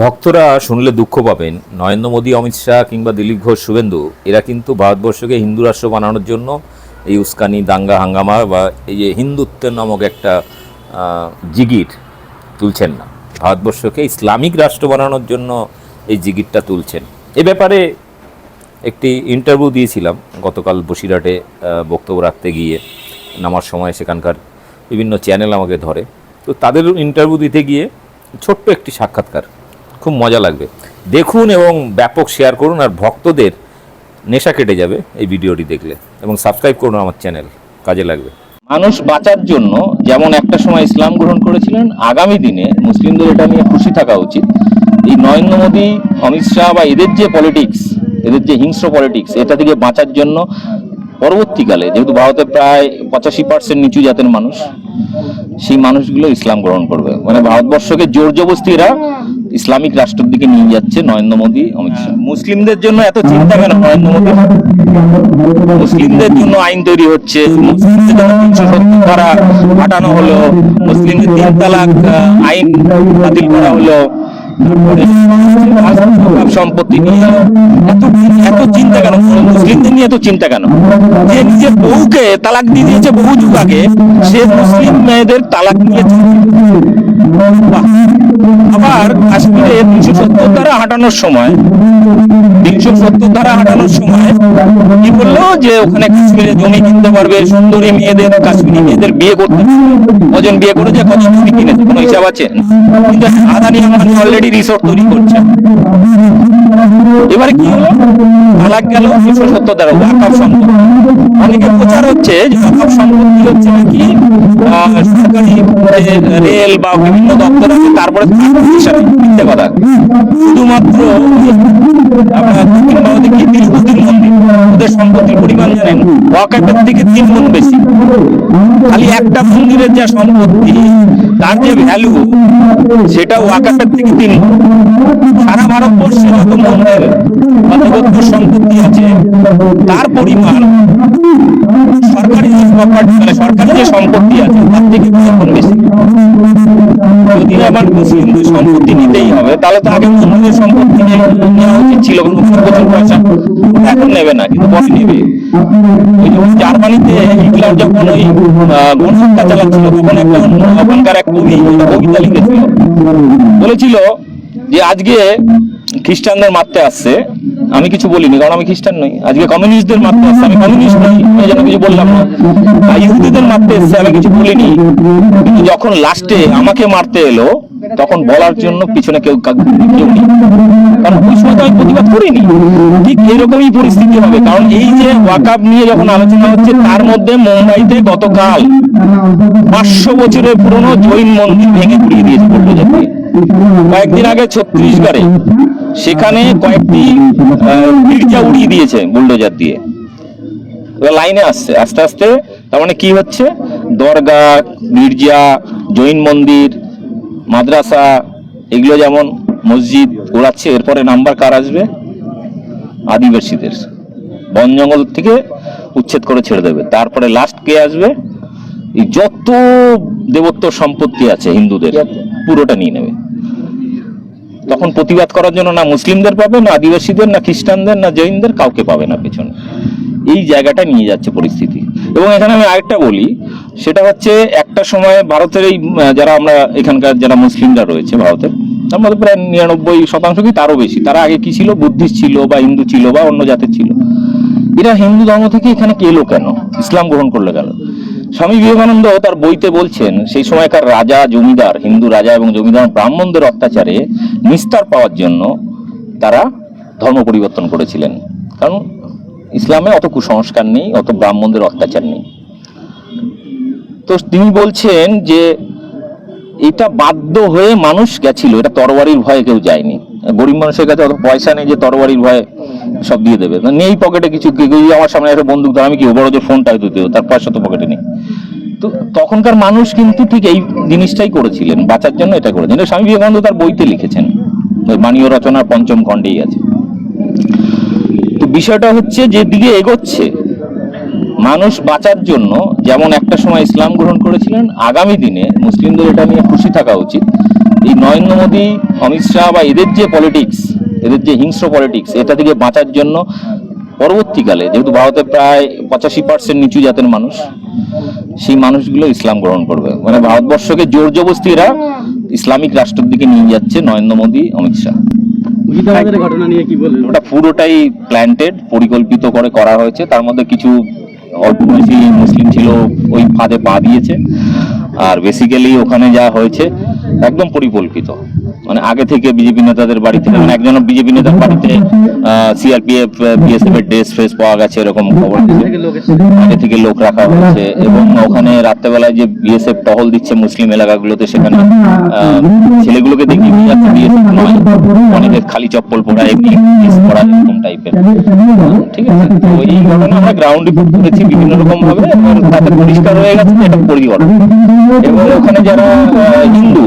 ভক্তরা শুনলে দুঃখ পাবেন। নরেন্দ্র মোদী, অমিত শাহ কিংবা দিলীপ ঘোষ, শুভেন্দু, এরা কিন্তু ভারতবর্ষকে হিন্দু রাষ্ট্র বানানোর জন্য এই উস্কানি, দাঙ্গা, হাঙ্গামা বা এই যে হিন্দুত্বের নামক একটা জিগির তুলছেন না। ভারতবর্ষকে ইসলামিক রাষ্ট্র বানানোর জন্য এই জিগিরটা তুলছেন। এ ব্যাপারে একটি ইন্টারভিউ দিয়েছিলাম গতকাল বসিরহাটে বক্তব্য রাখতে গিয়ে। নামার সময় সেখানকার বিভিন্ন চ্যানেল আমাকে ধরে। তো তাদের ইন্টারভিউ দিতে গিয়ে ছোট্ট একটি সাক্ষাৎকার খুব মজা লাগবে। দেখুন এবং ব্যাপক শেয়ার করুন আর ভক্তদের নেশা কেটে যাবে এই ভিডিওটি দেখলে এবং সাবস্ক্রাইব করুন আমার চ্যানেল কাজে লাগবে। মানুষ বাঁচার জন্য যেমন একটা সময় ইসলাম গ্রহণ করেছিলেন, আগামী দিনে মুসলিমদের এটা নিয়ে খুশি থাকা উচিত। এই নরেন্দ্র মোদী, অমিত শাহ বা এদের যে পলিটিক্স এদের যে হিংস্র পলিটিক্স এটা থেকে বাঁচার জন্য পরবর্তীকালে, যেহেতু ভারতে প্রায় পঁচাশি পার্সেন্ট নিচু জাতের মানুষ, সেই মানুষগুলো ইসলাম গ্রহণ করবে। মানে ভারতবর্ষকে জোর জবস্তি এরা ইসলামিক রাষ্ট্রের দিকে নিয়ে যাচ্ছে নরেন্দ্র মোদী অমিত শাহ। মুসলিমদের জন্য এত চিন্তা কেন? নরেন্দ্র মোদী মুসলিমদের জন্য আইন তৈরি হচ্ছে মুসলিমদের জন্য তিনশো সত্তর ধারা হাঁটানো হলো মুসলিমদের তিন তালাক আইন বাতিল করা হলো সম্পত্তি নিয়ে। এত এত চিন্তা কেন? মুসলিমদের নিয়ে এত চিন্তা কেন? যে নিজের বউকে তালাক দিয়ে দিয়েছে বহু যুগ আগে সে মুসলিম মেয়েদের তালাক নিয়েছে বাহ। আবার কাশ্মীরে তিনশো সত্তর ধারা হাঁটানোর সময় তিনশো সত্তর ধারা হাঁটানোর সময় কি বলল? যে ওখানে কাশ্মীরে জমি কিনতে পারবে, সুন্দরী মেয়েদের কাশ্মীরি মেয়েদের বিয়ে করতে কজন বিয়ে করেছে? কজন জমি কিনেছে? কোনো হিসাব আছে? কিন্তু আদানি আম্বানি অলরেডি রিসোর্ট তৈরি করছে। এবারে কি হলো? তালাক গেল তিনশো সত্তর ধারা ওয়াকাফ অনেকে প্রচার হচ্ছে সম্পত্তি হচ্ছে নাকি সরকারি রেল বা বিভিন্ন দপ্তর আছে, তারপরে হিসাবে মিথ্যে কথা। শুধুমাত্র ওদের সম্পত্তির পরিমাণ জানেন? ওয়াকাফের থেকে তিন গুণ বেশি। খালি একটা মন্দিরের যা সম্পত্তি, তার যে ভ্যালু সেটা ওয়াকাফের থেকে তিন। সারা ভারতবর্ষে যত মন্দির সম্পত্তি আছে, তার পরিমাণ প্রপার্টি মানে সরকারি যে সম্পত্তি আছে তার থেকে তিন বেশি যদি আবার মুসলিমদের সম্পত্তি নিতেই হবে তাহলে তো আগে মুসলিমদের সম্পত্তি নেওয়া উচিত ছিল কোনো প্রচুর পয়সা এখন নেবে না কিন্তু পরে নেবে ওই যেমন জার্মানিতে হিটলার যখন ওই গণহত্যা চালাচ্ছিল তখন ওখানকার এক কবি কবিতা লিখেছিল। বলেছিল যে আজকে খ্রিস্টানদের মারতে আসছে। আমি কিছু বলিনি, কারণ আমি খ্রিস্টান নই। আজকে কমিউনিস্টদের মারতে আসছে আমি কমিউনিস্ট নই, এই জন্য কিছু বললাম না। ইহুদিদের মারতে এসছে, আমি কিছু বলিনি। কিন্তু যখন লাস্টে আমাকে মারতে এলো, তখন বলার জন্য পিছনে কেউ কেউ নেই। কারণ ওই সময় তো আমি প্রতিবাদ করিনি। ঠিক এরকমই পরিস্থিতি হবে। কারণ এই যে ওয়াকাব নিয়ে যখন আলোচনা হচ্ছে, তার মধ্যে মুম্বাইতে গতকাল পাঁচশো বছরের পুরনো জৈন মন্দির ভেঙে পুড়িয়ে দিয়েছে কয়েকদিন আগে ছত্তিশগড়ে সেখানে কয়েকটি গির্জা উড়িয়ে দিয়েছে বুলডোজার দিয়ে। লাইনে আসছে আস্তে আস্তে তার মানে কি হচ্ছে? দরগা গির্জা জৈন মন্দির মাদ্রাসা এগুলো যেমন মসজিদ ওড়াচ্ছে এরপরে নাম্বার কার আসবে? আদিবাসীদের। বন জঙ্গল থেকে উচ্ছেদ করে ছেড়ে দেবে। তারপরে লাস্ট কে আসবে? যত দেবত্ব সম্পত্তি আছে হিন্দুদের পুরোটা নিয়ে নেবে। তখন প্রতিবাদ করার জন্য না মুসলিমদের পাবে, না আদিবাসীদের, না খ্রিস্টানদের, না জৈনদের কাউকে পাবে না পেছনে। এই জায়গাটা নিয়ে যাচ্ছে পরিস্থিতি। এবং এখানে আমি আরেকটা বলি, সেটা হচ্ছে একটা সময় ভারতের এই যারা আমরা এখানকার যারা মুসলিমরা রয়েছে ভারতের তার মধ্যে প্রায় নিরানব্বই শতাংশ কি তারও বেশি। তারা আগে কি ছিল? বুদ্ধিস্ট ছিল বা হিন্দু ছিল বা অন্য জাতের ছিল। এরা হিন্দু ধর্ম থেকে এখানে কে এলো কেন? ইসলাম গ্রহণ করলে কেন? স্বামী বিবেকানন্দ তার বইতে বলছেন, সেই সময়কার রাজা, জমিদার, হিন্দু রাজা এবং জমিদার ব্রাহ্মণদের অত্যাচারে নিস্তার পাওয়ার জন্য তারা ধর্ম পরিবর্তন করেছিলেন। কারণ ইসলামে অত কুসংস্কার নেই, অত ব্রাহ্মণদের অত্যাচার নেই। তো তিনি বলছেন যে এটা বাধ্য হয়ে মানুষ গেছিল, এটা তরবারির ভয়ে কেউ যায়নি। গরিব মানুষের কাছে অত পয়সা নেই যে তরবারির ভয়ে সব দিয়ে দেবে। নেই পকেটে কিছু। আমার সামনে একটা বন্দুক ধর, আমি কি বড় যে ফোনটা দেবো তার পয়সা তো পকেটে নেই। তো তখনকার মানুষ কিন্তু ঠিক এই জিনিসটাই করেছিলেন, বাঁচার জন্য এটা করেছেন এটা স্বামী বিবেকানন্দ তার বইতে লিখেছেন। বাণীয় রচনার পঞ্চম খণ্ডেই আছে। তো বিষয়টা হচ্ছে যে দিকে এগোচ্ছে। মানুষ বাঁচার জন্য যেমন একটা সময় ইসলাম গ্রহণ করেছিলেন, আগামী দিনে মুসলিমদের এটা নিয়ে খুশি থাকা উচিত। এই নরেন্দ্র মোদী, অমিত শাহ বা এদের যে পলিটিক্স এদের যে হিংস্র পলিটিক্স এটা থেকে বাঁচার জন্য পরবর্তীকালে যেহেতু ভারতে প্রায় পঁচাশি পার্সেন্ট নিচু জাতের মানুষ সেই মানুষগুলো ইসলাম গ্রহণ করবে। মানে ভারতবর্ষকে জোর জবস্তি এরা ইসলামিক রাষ্ট্রের দিকে নিয়ে যাচ্ছে নরেন্দ্র মোদী অমিত শাহ। ঘটনা নিয়ে কি বলবেন? ওটা পুরোটাই প্ল্যান্টেড পরিকল্পিত করে করা হয়েছে। তার মধ্যে কিছু অল্প বেশি মুসলিম ছিল ওই ফাঁদে পা দিয়েছে। আর বেসিক্যালি ওখানে যা হয়েছে একদম পরিকল্পিত। মানে আগে থেকে বিজেপি নেতাদের বাড়িতে মানে একজন বিজেপি নেতার বাড়িতে সিআরপিএফ বিএসএফ এর ড্রেস ফ্রেস পাওয়া গেছে, এরকম খবর আগে থেকে লোক রাখা হয়েছে এবং ওখানে রাত্রেবেলায় যে বিএসএফ টহল দিচ্ছে মুসলিম এলাকাগুলোতে, সেখানে ছেলেগুলোকে দেখি বিএসএফ নয় অনেকে খালি চপ্পল পরা, এমনি পরা, এরকম টাইপের ঠিক আছে? তো এই ঘটনা আমরা গ্রাউন্ড রিপোর্ট করেছি বিভিন্ন রকম ভাবে, এবং তাতে পরিষ্কার হয়ে গেছে এটা পরিঘটনা এবং ওখানে যারা হিন্দু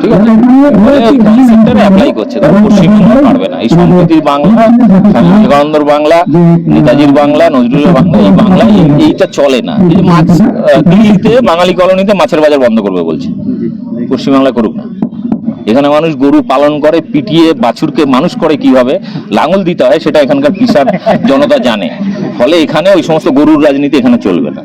ঠিক আছে। কনসেপ্টে অ্যাপ্লাই করছে তবে পশ্চিমবঙ্গ পারবে না। এই সম্প্রীতির বাংলা স্বামী বিবেকানন্দর বাংলা নেতাজির বাংলা নজরুলের বাংলা এই বাংলা এইটা চলে না। এই মাছ দিল্লিতে বাঙালি কলোনিতে মাছের বাজার বন্ধ করবে বলছে। পশ্চিমবাংলা করুক না। এখানে মানুষ গরু পালন করে পিটিয়ে বাছুরকে মানুষ করে কীভাবে? লাঙল দিতে হয় সেটা এখানকার কৃষক জনতা জানে। ফলে এখানে ওই সমস্ত গরুর রাজনীতি এখানে চলবে না।